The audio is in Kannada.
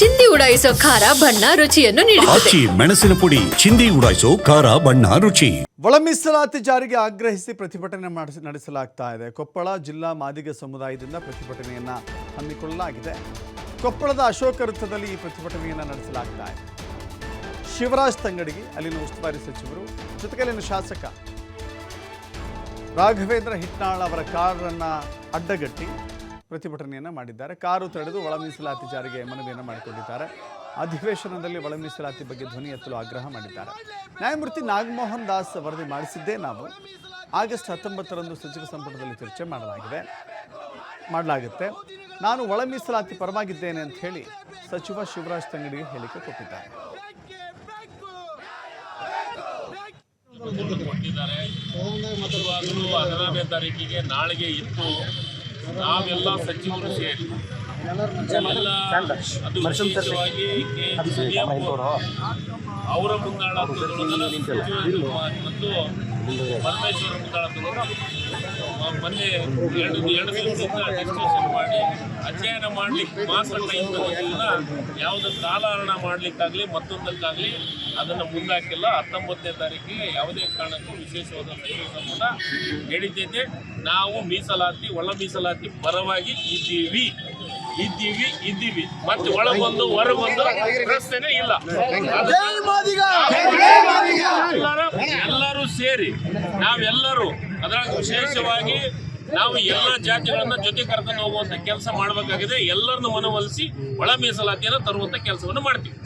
ಚಿಂದಿ ಉಡಾಯಿಸೋ ಖಾರ ಬಣ್ಣ ರುಚಿಯನ್ನು ನೀಡುತ್ತದೆ. ಆಚಿ ಮೆಣಸಿನ ಪುಡಿ ಚಿಂದಿ ಉಡಾಯಿಸೋ ಖಾರ ಬಣ್ಣ ರುಚಿ. ಒಳ ಮೀಸಲಾತಿ ಜಾರಿಗೆ ಆಗ್ರಹಿಸಿ ಪ್ರತಿಭಟನೆ ಮಾಡಿಸಿ ನಡೆಸಲಾಗ್ತಾ ಇದೆ. ಕೊಪ್ಪಳ ಜಿಲ್ಲಾ ಮಾದಿಗ ಸಮುದಾಯದಿಂದ ಪ್ರತಿಭಟನೆಯನ್ನ ಹಮ್ಮಿಕೊಳ್ಳಲಾಗಿದೆ. ಕೊಪ್ಪಳದ ಅಶೋಕ ವೃತ್ತದಲ್ಲಿ ಈ ಪ್ರತಿಭಟನೆಯನ್ನ ನಡೆಸಲಾಗ್ತಾ ಇದೆ. ಶಿವರಾಜ್ ತಂಗಡಿಗೆ ಅಲ್ಲಿನ ಉಸ್ತುವಾರಿ ಸಚಿವರು ಜೊತೆಗೆ ಅಲ್ಲಿನ ಶಾಸಕ ರಾಘವೇಂದ್ರ ಹಿಟ್ನಾಳ್ ಅವರ ಕಾರನ್ನ ಅಡ್ಡಗಟ್ಟಿ ಪ್ರತಿಭಟನೆಯನ್ನ ಮಾಡಿದ್ದಾರೆ. ಕಾರು ತಡೆದು ಒಳ ಮೀಸಲಾತಿ ಜಾರಿಗೆ ಮನವಿಯನ್ನು ಮಾಡಿಕೊಂಡಿದ್ದಾರೆ. ಅಧಿವೇಶನದಲ್ಲಿ ಒಳ ಮೀಸಲಾತಿ ಬಗ್ಗೆ ಧ್ವನಿ ಎತ್ತಲು ಆಗ್ರಹ ಮಾಡಿದ್ದಾರೆ. ನ್ಯಾಯಮೂರ್ತಿ ನಾಗಮೋಹನ್ ದಾಸ್ ವರದಿ ಮಾಡಿಸಿದ್ದೇ ನಾವು. ಆಗಸ್ಟ್ ಹತ್ತೊಂಬತ್ತರಂದು ಸಚಿವ ಸಂಪುಟದಲ್ಲಿ ಚರ್ಚೆ ಮಾಡಲಾಗಿದೆ. ಮಾಡಲಾಗುತ್ತೆ. ನಾನು ಒಳ ಮೀಸಲಾತಿ ಪರವಾಗಿದ್ದೇನೆ ಅಂತ ಹೇಳಿ ಸಚಿವ ಶಿವರಾಜ್ ತಂಗಡಿಗೆ ಹೇಳಿಕೆ ಕೊಟ್ಟಿದ್ದಾರೆ. ಕೊಟ್ಟಿದ್ದಾರೆ. ಹದಿನಾರನೇ ತಾರೀಕಿಗೆ ನಾಳೆಗೆ ಇತ್ತು. ನಾವೆಲ್ಲ ಸಚಿವರು ಸೇರಿ. ಎಲ್ಲ ಅದು ವಿಶೇಷವಾಗಿ ಅವರ. ಮುಂದಾಳ ಮತ್ತು ಪರಮೇಶ್ವರ ಮುಂದಾಳತ್ವದೊಳಗೆ ಮೊನ್ನೆ ಎರಡು ಎರಡು ದಿವಸದಿಂದ ಡಿಸ್ಕಷನ್ ಮಾಡಿ ಅಧ್ಯಯನ ಮಾಡಲಿಕ್ಕೆ ಮಾತ್ರ ಟೈಮ್ ತಗೋದಿಲ್ಲ. ಯಾವುದೇ ಕಾಲಹರಣ ಮಾಡಲಿಕ್ಕಾಗಲಿ ಮತ್ತೊಂದಕ್ಕಾಗಲಿ ಅದನ್ನು ಮುಂದಾಕಿಲ್ಲ. ಹತ್ತೊಂಬತ್ತನೇ ತಾರೀಕಿಗೆ ಯಾವುದೇ ಕಾರಣಕ್ಕೂ ವಿಶೇಷವಾದ ಸೈನಿಕ ಕೂಡ ನಡೀತೈತೆ ನಾವು ಮೀಸಲಾತಿ ಒಳ ಮೀಸಲಾತಿ ಪರವಾಗಿ ಇದ್ದೀವಿ. ಇದ್ದೀವಿ ಇದ್ದೀವಿ. ಮತ್ತೆ ಒಳಗೊಂದು ಹೊರಗೊಂದು ಪ್ರಶ್ನೆನೇ ಇಲ್ಲ. ಎಲ್ಲರೂ ಸೇರಿ ನಾವೆಲ್ಲರೂ ಅದರಾಗ ವಿಶೇಷವಾಗಿ ನಾವು ಎಲ್ಲ ಜಾತಿಗಳನ್ನ ಜೊತೆ ಕರ್ಕೊಂಡು ಹೋಗುವಂತ ಕೆಲಸ ಮಾಡಬೇಕಾಗಿದೆ. ಎಲ್ಲರನ್ನು ಮನವೊಲಿಸಿ ಒಳ ಮೀಸಲಾತಿಯನ್ನು ತರುವಂತ ಕೆಲಸವನ್ನು ಮಾಡ್ತೀವಿ.